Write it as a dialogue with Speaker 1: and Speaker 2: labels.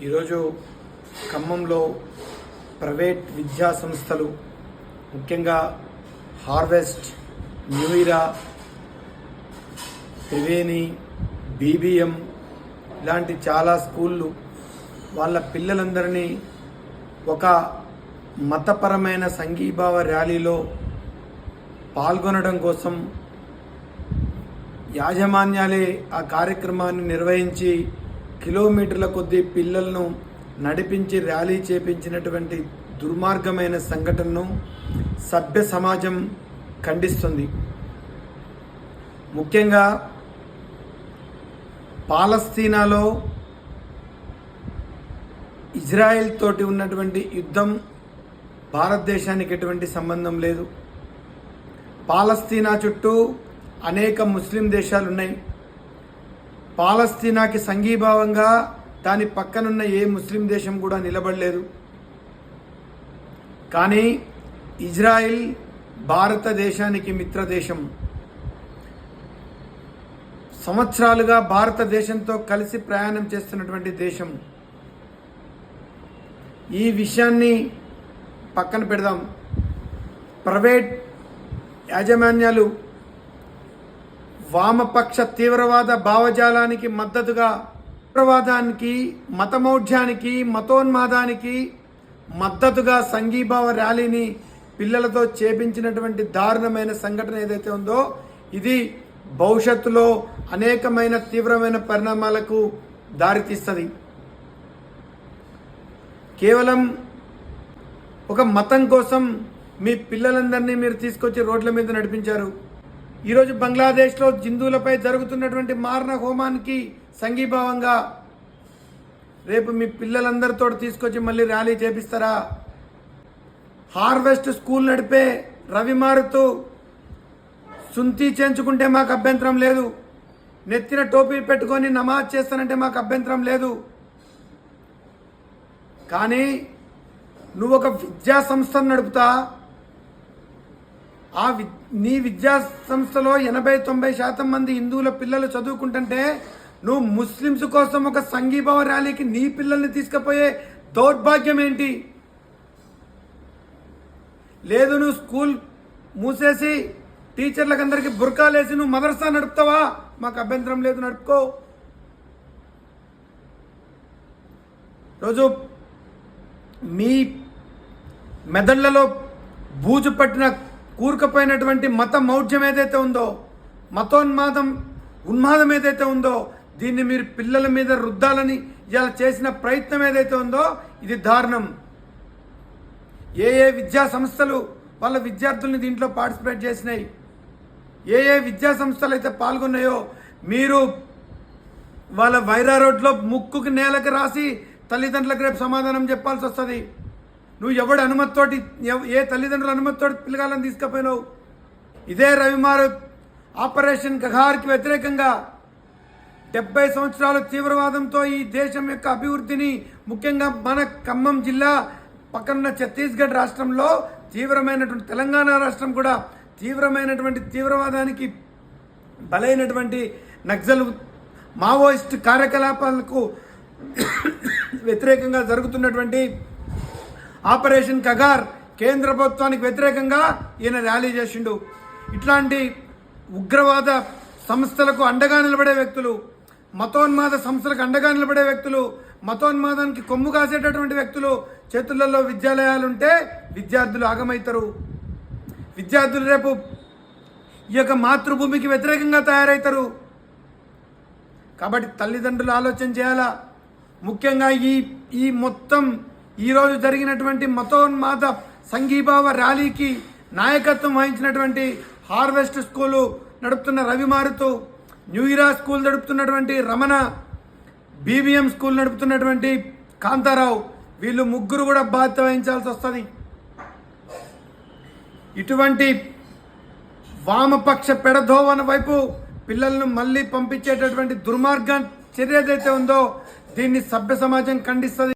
Speaker 1: ఈరోజు ఖమ్మంలో ప్రైవేట్ విద్యా సంస్థలు ముఖ్యంగా హార్వెస్ట్ న్యూయిరా త్రివేణి బీబీఎం ఇలాంటి చాలా స్కూళ్ళు వాళ్ళ పిల్లలందరినీ ఒక మతపరమైన సంఘీభావ ర్యాలీలో పాల్గొనడం కోసం యాజమాన్యాలే ఆ కార్యక్రమాన్ని నిర్వహించి కిలోమీటర్ల కొద్దీ పిల్లలను నడిపించి ర్యాలీ చేపించినటువంటి దుర్మార్గమైన సంఘటనను సభ్య సమాజం ఖండిస్తుంది. ముఖ్యంగా పాలస్తీనాలో ఇజ్రాయెల్ తోటి ఉన్నటువంటి యుద్ధం భారతదేశానికి ఎటువంటి సంబంధం లేదు. పాలస్తీనా చుట్టూ అనేక ముస్లిం దేశాలు ఉన్నాయి పాలస్తీనాకి సంఘీభావంగా దాని పక్కనున్న ఏ ముస్లిం దేశం కూడా నిలబడలేదు. కానీ ఇజ్రాయిల్ భారతదేశానికి మిత్రదేశం సంవత్సరాలుగా భారతదేశంతో కలిసి ప్రయాణం చేస్తున్నటువంటి దేశం. ఈ విషయాన్ని పక్కన పెడదాం. ప్రైవేట్ యాజమాన్యాలు వామపక్ష తీవ్రవాద భావజాలానికి మద్దతుగా తీవ్రవాదానికి మతమౌఢ్యానికి మతోన్మాదానికి మద్దతుగా సంఘీభావ ర్యాలీని పిల్లలతో చేపించినటువంటి దారుణమైన సంఘటన ఏదైతే ఉందో ఇది భవిష్యత్తులో అనేకమైన తీవ్రమైన పరిణామాలకు దారితీస్తుంది. కేవలం ఒక మతం కోసం మీ పిల్లలందరినీ మీరు తీసుకొచ్చి రోడ్ల మీద నడిపించారు. ఈరోజు బంగ్లాదేశ్లో జిందువులపై జరుగుతున్నటువంటి మారణ హోమానికి సంఘీభావంగా రేపు మీ పిల్లలందరితో తీసుకొచ్చి మళ్ళీ ర్యాలీ చేపిస్తారా? హార్వెస్ట్ స్కూల్ నడిపే రవి మారుతూ సుంతి చేయించుకుంటే మాకు అభ్యంతరం లేదు. నెత్తిన టోపీ పెట్టుకొని నమాజ్ చేస్తానంటే మాకు అభ్యంతరం లేదు. కానీ నువ్వు ఒక విద్యా సంస్థను నడుపుతా ఆ వి నీ విద్యా సంస్థలో ఎనభై తొంభై శాతం మంది హిందువుల పిల్లలు చదువుకుంటుంటే నువ్వు ముస్లిమ్స్ కోసం ఒక సంఘీభావ ర్యాలీకి నీ పిల్లల్ని తీసుకుపోయే దౌర్భాగ్యం ఏంటి? లేదు నువ్వు స్కూల్ మూసేసి టీచర్లకు అందరికీ బుర్కాలేసి నువ్వు మదర్సా నడుపుతావా? మాకు అభ్యంతరం లేదు నడుపుకో. రోజు మీ మెదళ్ళలో బూజు పట్టిన కూరుకుపోయినటువంటి మత మౌఢ్యం ఏదైతే ఉందో మతోన్మాదం ఉన్మాదం ఏదైతే ఉందో దీన్ని మీరు పిల్లల మీద రుద్దాలని ఇలా చేసిన ప్రయత్నం ఏదైతే ఉందో ఇది దారుణం. ఏ ఏ విద్యా సంస్థలు వాళ్ళ విద్యార్థుల్ని దీంట్లో పార్టిసిపేట్ చేసినాయి? ఏ ఏ విద్యా సంస్థలు అయితే పాల్గొన్నాయో మీరు వాళ్ళ వైరా రోడ్లో ముక్కుకి నేలకు రాసి తల్లిదండ్రులకు రేపు సమాధానం చెప్పాల్సి వస్తుంది. నువ్వు ఎవడు అనుమతితోటి ఏ తల్లిదండ్రుల అనుమతితోటి పిల్లగాలను తీసుకుపోయినావు? ఇదే రవిమారు ఆపరేషన్ గహార్కి వ్యతిరేకంగా డెబ్బై సంవత్సరాలు తీవ్రవాదంతో ఈ దేశం యొక్క అభివృద్ధిని ముఖ్యంగా మన ఖమ్మం జిల్లా పక్కనున్న ఛత్తీస్గఢ్ రాష్ట్రంలో తీవ్రమైనటువంటి తెలంగాణ రాష్ట్రం కూడా తీవ్రమైనటువంటి తీవ్రవాదానికి బలైనటువంటి నక్సల్ మావోయిస్ట్ కార్యకలాపాలకు వ్యతిరేకంగా జరుగుతున్నటువంటి ఆపరేషన్ కగార్ కేంద్ర ప్రభుత్వానికి వ్యతిరేకంగా ఈయన ర్యాలీ చేసిండు. ఇట్లాంటి ఉగ్రవాద సంస్థలకు అండగా నిలబడే వ్యక్తులు మతోన్మాద సంస్థలకు అండగా నిలబడే వ్యక్తులు మతోన్మాదానికి కొమ్ము కాసేటటువంటి వ్యక్తులు చేతులలో విద్యాలయాలు ఉంటే విద్యార్థులు ఆగమవుతారు విద్యార్థులు రేపు ఈ యొక్క మాతృభూమికి వ్యతిరేకంగా తయారవుతారు కాబట్టి తల్లిదండ్రులు ఆలోచన చేయాలా? ముఖ్యంగా ఈ ఈ మొత్తం ఈరోజు జరిగినటువంటి మతోన్మాద సంఘీభావ ర్యాలీకి నాయకత్వం వహించినటువంటి హార్వెస్ట్ స్కూలు నడుపుతున్న రవి మారుతూ న్యూ ఇరా స్కూల్ నడుపుతున్నటువంటి రమణ బీబీఎం స్కూల్ నడుపుతున్నటువంటి కాంతారావు వీళ్ళు ముగ్గురు కూడా బాధ్యత వహించాల్సి వస్తుంది. ఇటువంటి వామపక్ష పెడధోవన వైపు పిల్లలను మళ్ళీ పంపించేటటువంటి దుర్మార్గం చర్య ఏదైతే ఉందో దీన్ని సభ్య సమాజం ఖండిస్తుంది.